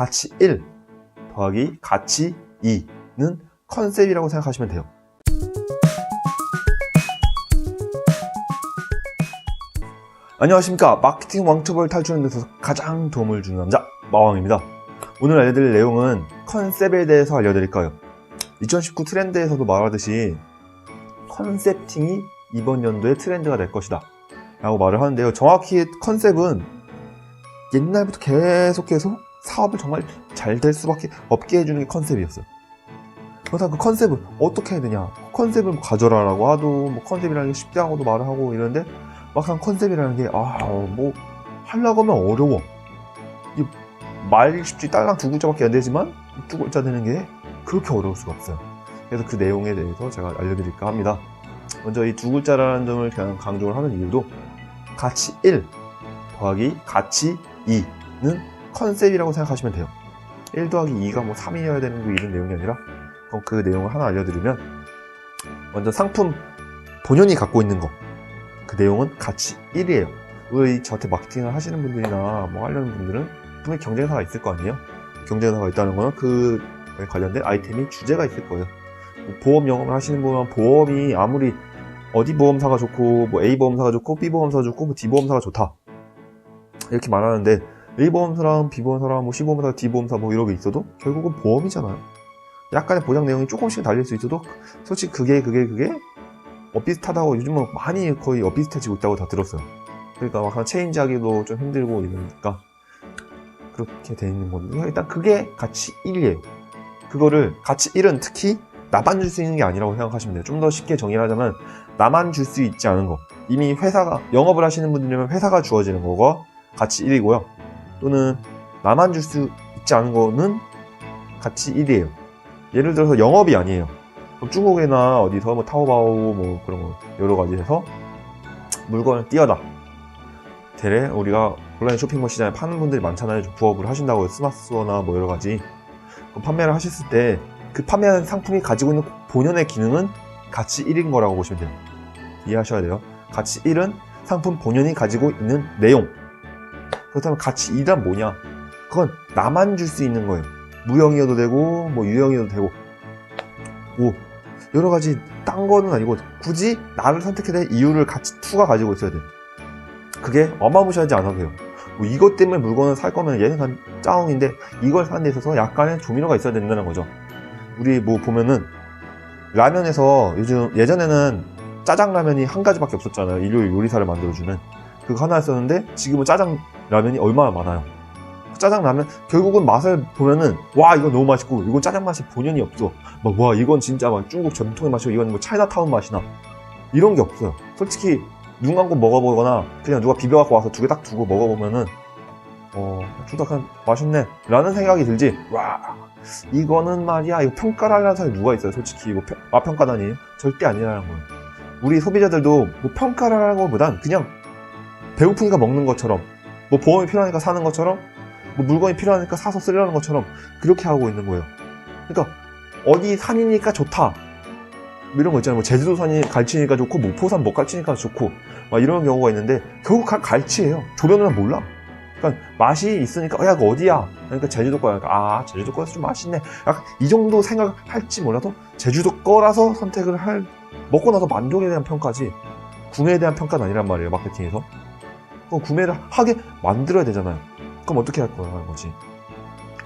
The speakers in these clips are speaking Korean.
가치 1 더하기 가치 2는 컨셉이라고 생각하시면 돼요. 안녕하십니까. 마케팅 왕초벌 탈출하는 데서 가장 도움을 주는 남자, 마왕입니다. 오늘 알려드릴 내용은 컨셉에 대해서 알려드릴 거예요. 2019 트렌드에서도 말하듯이 컨셉팅이 이번 연도의 트렌드가 될 것이다. 라고 말을 하는데요. 정확히 컨셉은 옛날부터 계속 계속 사업을 정말 잘 될 수밖에 없게 해주는 게 컨셉이었어요. 그렇다고 그 컨셉을 어떻게 해야 되냐? 컨셉을 뭐 가져라라고 하도 뭐 컨셉이라는 게 쉽다고도 말을 하고 이러는데 막상 컨셉이라는 게 아 뭐 하려고 하면 어려워. 말 쉽지 딸랑 두 글자밖에 안 되지만 두 글자 되는 게 그렇게 어려울 수가 없어요. 그래서 그 내용에 대해서 제가 알려드릴까 합니다. 먼저 이 두 글자라는 점을 그냥 강조를 하는 이유도 가치 1 더하기 가치 2는 컨셉이라고 생각하시면 돼요. 1 더하기 2가 뭐 3이어야 되는 거 이런 내용이 아니라 그럼 그 내용을 하나 알려드리면 먼저 상품 본연이 갖고 있는 거 그 내용은 가치 1이에요. 우리 저한테 마케팅을 하시는 분들이나 뭐 하려는 분들은 분명히 경쟁사가 있을 거 아니에요? 경쟁사가 있다는 거는 그에 관련된 아이템이 주제가 있을 거예요. 뭐 보험 영업을 하시는 분은 보험이 아무리 어디 보험사가 좋고 뭐 A 보험사가 좋고 B 보험사가 좋고 뭐 D 보험사가 좋다 이렇게 말하는데 A 보험사랑 B 보험사랑 뭐 C 보험사, D 보험사 뭐 이런 게 있어도 결국은 보험이잖아요. 약간의 보장 내용이 조금씩 달릴 수 있어도 솔직히 그게 그게 그게 엇비슷하다고 요즘은 많이 거의 엇비슷해지고 있다고 다 들었어요. 그러니까 막상 체인지하기도 좀 힘들고 이러니까 그렇게 돼 있는 건데 일단 그게 가치 1이에요. 그거를 가치 1은 특히 나만 줄 수 있는 게 아니라고 생각하시면 돼요. 좀 더 쉽게 정의를 하자면 나만 줄 수 있지 않은 거 이미 회사가 영업을 하시는 분들이면 회사가 주어지는 거가 가치 1이고요. 또는 나만 줄 수 있지 않은 거는 가치 1이에요. 예를 들어서 영업이 아니에요. 중국이나 어디서 뭐 타오바오 뭐 그런 거 여러 가지 해서 물건을 띄어다. 대래 우리가 온라인 쇼핑몰 시장에 파는 분들이 많잖아요. 좀 부업을 하신다고 스마트스토어나 뭐 여러 가지 판매를 하셨을 때 그 판매한 상품이 가지고 있는 본연의 기능은 가치 1인 거라고 보시면 돼요. 이해하셔야 돼요. 가치 1은 상품 본연이 가지고 있는 내용. 그렇다면 가치 2란 뭐냐? 그건 나만 줄 수 있는 거예요. 무형이어도 되고 뭐 유형이어도 되고 뭐 여러 가지 딴 거는 아니고 굳이 나를 선택해야 될 이유를 가치 2가 가지고 있어야 돼요. 그게 어마무시하지 않아도 돼요. 뭐 이것 때문에 물건을 살 거면 얘는 한 짜웅인데 이걸 사는 데 있어서 약간의 조미료가 있어야 된다는 거죠. 우리 뭐 보면은 라면에서 요즘 예전에는 짜장 라면이 한 가지밖에 없었잖아요. 일요일 요리사를 만들어주는 그거 하나 였었는데 지금은 짜장 라면이 얼마나 많아요. 짜장 라면? 결국은 맛을 보면은 와 이거 너무 맛있고 이건 짜장 맛이 본연이 없어. 막 와 이건 진짜 막 중국 전통의 맛이고 이건 뭐 차이나타운 맛이나. 이런 게 없어요. 솔직히 눈 감고 먹어보거나 그냥 누가 비벼갖고 와서 두 개 딱 두고 먹어보면은 어 그냥 맛있네. 라는 생각이 들지. 와 이거는 말이야. 이거 평가를 하려는 사람이 누가 있어요 솔직히. 이거 평, 아 평가다니 절대 아니라는 거예요 우리 소비자들도 뭐 평가를 하는 것보단 그냥 배고프니까 먹는 것처럼 뭐 보험이 필요하니까 사는 것처럼 뭐 물건이 필요하니까 사서 쓰려는 것처럼 그렇게 하고 있는 거예요. 그러니까 어디 산이니까 좋다. 뭐 이런 거 있잖아요. 뭐 제주도 산이 갈치니까 좋고 목포산 못 갈치니까 좋고 막 이런 경우가 있는데 결국 다 갈치예요. 조련은 몰라? 그러니까 맛이 있으니까 야 이거 어디야? 그러니까 제주도 거야. 그러니까 아 제주도 거라서 좀 맛있네. 약간 이 정도 생각할지 몰라도 제주도 거라서 선택을 할 먹고 나서 만족에 대한 평가지 구매에 대한 평가는 아니란 말이에요 마케팅에서 그럼 구매를 하게 만들어야 되잖아요. 그럼 어떻게 할 거야 거지?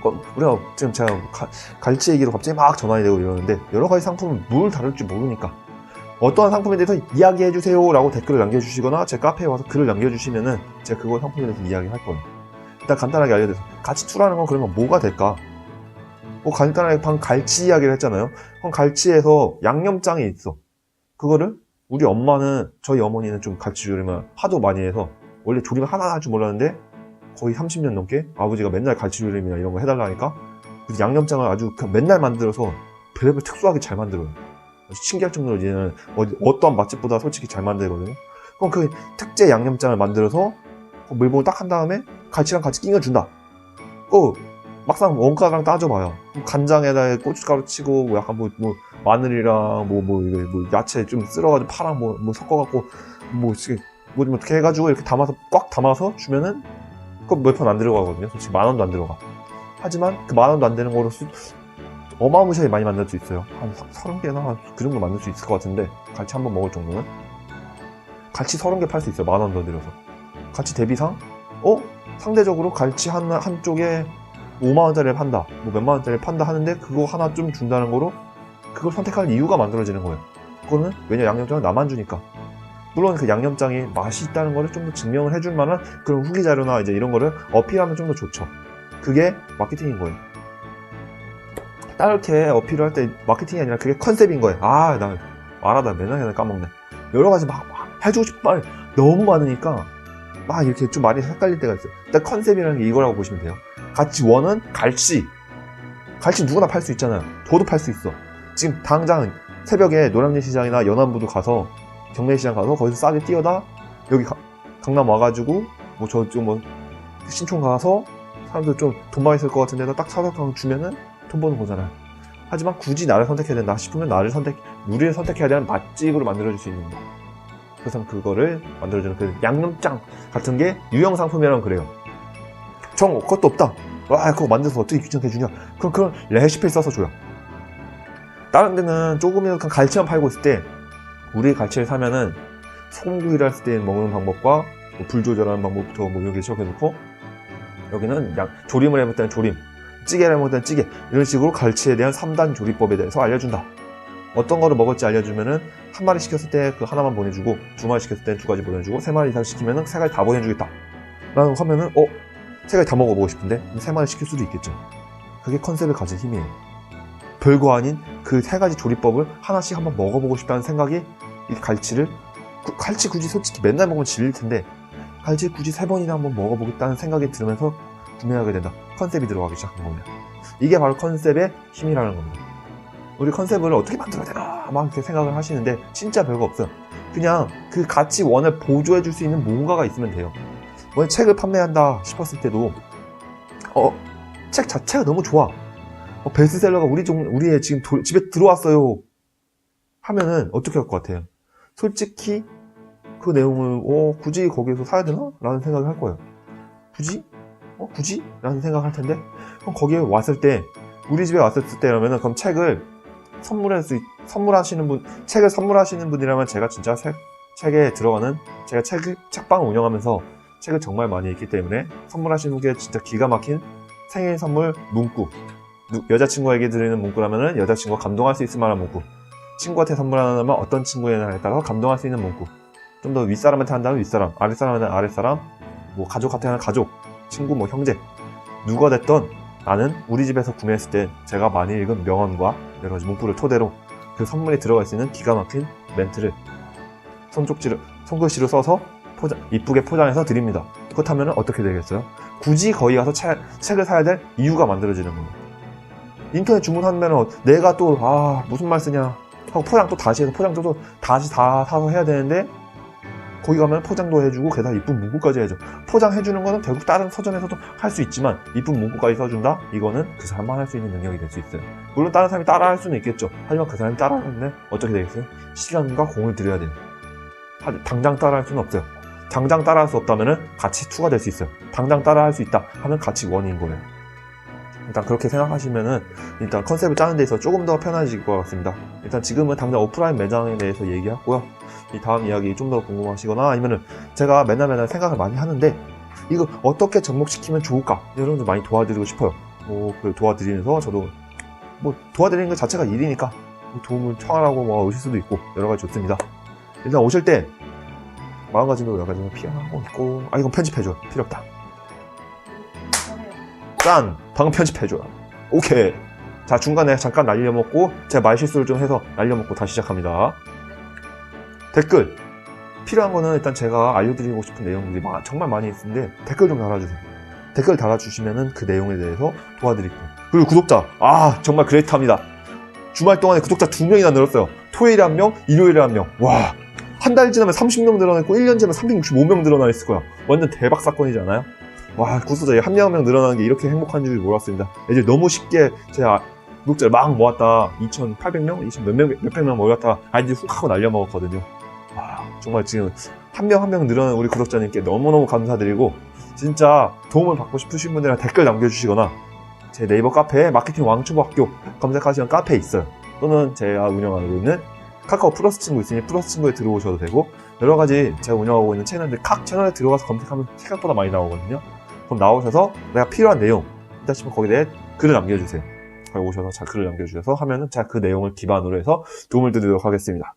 그럼 우리가 지금 제가 가- 갈치 얘기로 갑자기 막 전환이 되고 이러는데 여러 가지 상품을 뭘 다룰 지 모르니까. 어떠한 상품에 대해서 이야기해 주세요 라고 댓글을 남겨주시거나 제 카페에 와서 글을 남겨주시면은 제가 그거 상품에 대해서 이야기할 거예요. 일단 간단하게 알려드려서 가치 투라는 건 그러면 뭐가 될까? 뭐 간단하게 방 갈치 이야기를 했잖아요. 그럼 갈치에서 양념장이 있어. 그거를 우리 엄마는 저희 어머니는 좀 갈치 조림을 하도 많이 해서 원래 조림을 하나 할 줄 몰랐는데 거의 30년 넘게 아버지가 맨날 갈치 조림이나 이런 거 해달라니까? 그 양념장을 아주 맨날 만들어서 별의별 특수하게 잘 만들어요. 아주 신기할 정도로 얘는 어떠한 맛집보다 솔직히 잘 만들거든요. 그럼 그 특제 양념장을 만들어서 그 물봉을 딱 한 다음에 갈치랑 같이 끼워준다. 어 막상 원가랑 따져봐요. 간장에다 고춧가루 치고 뭐 약간 뭐, 뭐 마늘이랑 뭐뭐 이거 뭐 야채 좀 쓸어가지고 파랑 뭐, 뭐 섞어갖고 뭐 뭐좀 어떻게 해가지고 이렇게 담아서 꽉 담아서 주면은 그거 몇푼안 들어가거든요 솔직히 만 원도 안 들어가 하지만 그 만 원도 안 되는 거로 수, 어마무시하게 많이 만들 수 있어요. 한 30개나 그 정도 만들 수 있을 것 같은데 갈치 한 번 먹을 정도는 갈치 30개 팔 수 있어요. 만 원 더 들여서. 갈치 대비상? 어? 상대적으로 갈치 한, 한쪽에 5만 원짜리를 판다. 뭐 몇만 원짜리를 판다 하는데 그거 하나 좀 준다는 거로 그걸 선택할 이유가 만들어지는 거예요. 그거는 왜냐 양념장은 나만 주니까. 물론 그 양념장이 맛이 있다는 거를 좀더 증명을 해줄 만한 그런 후기 자료나 이제 이런 거를 어필하면 좀 더 좋죠. 그게 마케팅인 거예요. 따르게 어필을 할 때 마케팅이 아니라 그게 컨셉인 거예요. 아, 나 말하다 맨날 맨날 까먹네. 여러 가지 막, 막 해주고 싶은 말 너무 많으니까 막 이렇게 좀 말이 헷갈릴 때가 있어요. 일단 컨셉이라는 게 이거라고 보시면 돼요. 같이 원은 갈치. 갈치 누구나 팔 수 있잖아요. 저도 팔 수 있어. 지금 당장 새벽에 노량진 시장이나 연안부두 가서 경매시장 가서 거기서 싸게 뛰어다 여기 가- 강남 와가지고 뭐 저쪽 뭐 신촌 가서 사람들 좀 돈 많이 쓸 것 같은 데다 딱 사서 주면은 돈 버는 거잖아요. 하지만 굳이 나를 선택해야 된다 싶으면 나를 선택, 우리를 선택해야 되는 맛집으로 만들어줄 수 있는 거. 그래서 그거를 만들어주는 그 양념장 같은 게 유형 상품이라면 그래요. 정 그것도 없다. 와 그거 만들어서 어떻게 귀찮게 주냐? 그럼 그런 레시피 써서 줘요. 다른 데는 조금이라도 갈치만 팔고 있을 때 우리 갈치를 사면은 소금구이를 했을 때 먹는 방법과 뭐 불 조절하는 방법부터 뭐 여기 시작해놓고 여기는 양, 조림을 해볼 때는 조림, 찌개를 해볼 때는 찌개 이런 식으로 갈치에 대한 3단 조리법에 대해서 알려준다. 어떤 거를 먹을지 알려주면은 한 마리 시켰을 때 그 하나만 보내주고 두 마리 시켰을 때는 두 가지 보내주고 세 마리 이상 시키면은 세 가지 다 보내주겠다. 거 하면은 어? 세 가지 다 먹어보고 싶은데 세 마리 시킬 수도 있겠죠. 그게 컨셉을 가진 힘이에요. 별거 아닌 그 세 가지 조리법을 하나씩 한번 먹어보고 싶다는 생각이 이 갈치를 구- 갈치 굳이 솔직히 맨날 먹으면 질릴 텐데 갈치 굳이 세 번이나 한번 먹어보겠다는 생각이 들면서 구매하게 된다. 컨셉이 들어가기 시작한 겁니다. 이게 바로 컨셉의 힘이라는 겁니다. 우리 컨셉을 어떻게 만들어야 되나 막 이렇게 생각을 하시는데 진짜 별거 없어요. 그냥 그 가치 원을 보조해 줄 수 있는 뭔가가 있으면 돼요. 뭐 책을 판매한다 싶었을 때도 어, 책 자체가 너무 좋아. 어, 베스트셀러가 우리 종 우리의 지금 도- 집에 들어왔어요. 하면은 어떻게 할 것 같아요? 솔직히 그 내용을 어, 굳이 거기에서 사야 되나? 라는 생각을 할 거예요. 굳이? 어, 굳이? 라는 생각을 할 텐데 그럼 거기에 왔을 때 우리 집에 왔을 때라면은 그럼 책을 선물할 수 있- 선물하시는 분 책을 선물하시는 분이라면 제가 진짜 책, 책에 들어가는 제가 책 책방을 운영하면서 책을 정말 많이 읽기 때문에 선물하시는 게 진짜 기가 막힌 생일 선물 문구 누- 여자친구에게 드리는 문구라면은 여자친구가 감동할 수 있을 만한 문구 친구한테 선물하면 어떤 친구에나에 따라서 감동할 수 있는 문구 좀 더 윗사람한테 한다면 윗사람 아랫사람한테 아랫사람 뭐 가족한테 하는 가족 친구 뭐 형제 누가 됐던 나는 우리 집에서 구매했을 때 제가 많이 읽은 명언과 여러 가지 문구를 토대로 그 선물에 들어갈 수 있는 기가 막힌 멘트를 손쪽지로 손글씨로 써서 포장, 이쁘게 포장해서 드립니다. 그렇다면 어떻게 되겠어요? 굳이 거기 가서 책, 책을 사야 될 이유가 만들어지는 거예요. 인터넷 주문하면 내가 또, 아, 무슨 말 쓰냐. 하고 포장 또 다시 해서 포장도 또 다시 다 사서 해야 되는데, 거기 가면 포장도 해주고, 게다가 이쁜 문구까지 해줘. 포장해주는 거는 결국 다른 서점에서도 할 수 있지만, 이쁜 문구까지 써준다? 이거는 그 사람만 할 수 있는 능력이 될 수 있어요. 물론 다른 사람이 따라 할 수는 있겠죠. 하지만 그 사람이 따라 하는데, 어떻게 되겠어요? 시간과 공을 들여야 돼요. 하- 당장 따라 할 수는 없어요. 당장 따라 할 수 없다면 가치 2가 될 수 있어요. 당장 따라 할 수 있다 하면 가치 1인 거예요. 일단 그렇게 생각하시면은 일단 컨셉을 짜는 데 있어서 조금 더 편해질 것 같습니다. 일단 지금은 당장 오프라인 매장에 대해서 얘기하고요. 이 다음 이야기 좀 더 궁금하시거나 아니면은 제가 맨날 맨날 생각을 많이 하는데 이거 어떻게 접목시키면 좋을까? 여러분들 많이 도와드리고 싶어요. 뭐, 그 도와드리면서 저도 뭐 도와드리는 것 자체가 일이니까 뭐 도움을 청하라고 뭐 오실 수도 있고 여러 가지 좋습니다. 일단 오실 때 마음가짐도 여러 가지 피하고 있고 아 이건 편집해줘 필요 없다 짠! 방금 편집해줘 오케이. 자 중간에 잠깐 날려먹고 제가 말실수를 좀 해서 날려먹고 다시 시작합니다. 댓글. 필요한 거는 일단 제가 알려드리고 싶은 내용들이 마- 정말 많이 있는데 댓글 좀 달아주세요. 댓글 달아주시면은 그 내용에 대해서 도와드릴게요. 그리고 구독자. 아 정말 그레이트합니다. 주말 동안에 구독자 두 명이나 늘었어요. 토요일에 한 명, 일요일에 한 명. 와, 한 달 지나면 30명 늘어났고 1년 지나면 365명 늘어나 있을 거야. 완전 대박 사건이지 않아요? 와, 구독자에 한명 한 명 늘어나는 게 이렇게 행복한 줄 몰랐습니다. 이제 너무 쉽게 제가 구독자를 막 모았다. 2,800명? 2,000몇 명, 몇백 명 모았다. 아이디 훅 하고 날려먹었거든요. 와, 정말 지금 한 명 한 명 늘어나는 우리 구독자님께 너무너무 감사드리고 진짜 도움을 받고 싶으신 분들은 댓글 남겨주시거나 제 네이버 카페에 마케팅 왕초보학교 검색하시면 카페 있어요. 또는 제가 운영하고 있는 카카오 플러스 친구 있으니 플러스 친구에 들어오셔도 되고 여러 가지 제가 운영하고 있는 채널들 각 채널에 들어가서 검색하면 생각보다 많이 나오거든요. 그럼 나오셔서 내가 필요한 내용 있다 싶으면 거기에 대해 글을 남겨주세요. 거기 오셔서 자 글을 남겨주셔서 하면은 제가 그 내용을 기반으로 해서 도움을 드리도록 하겠습니다.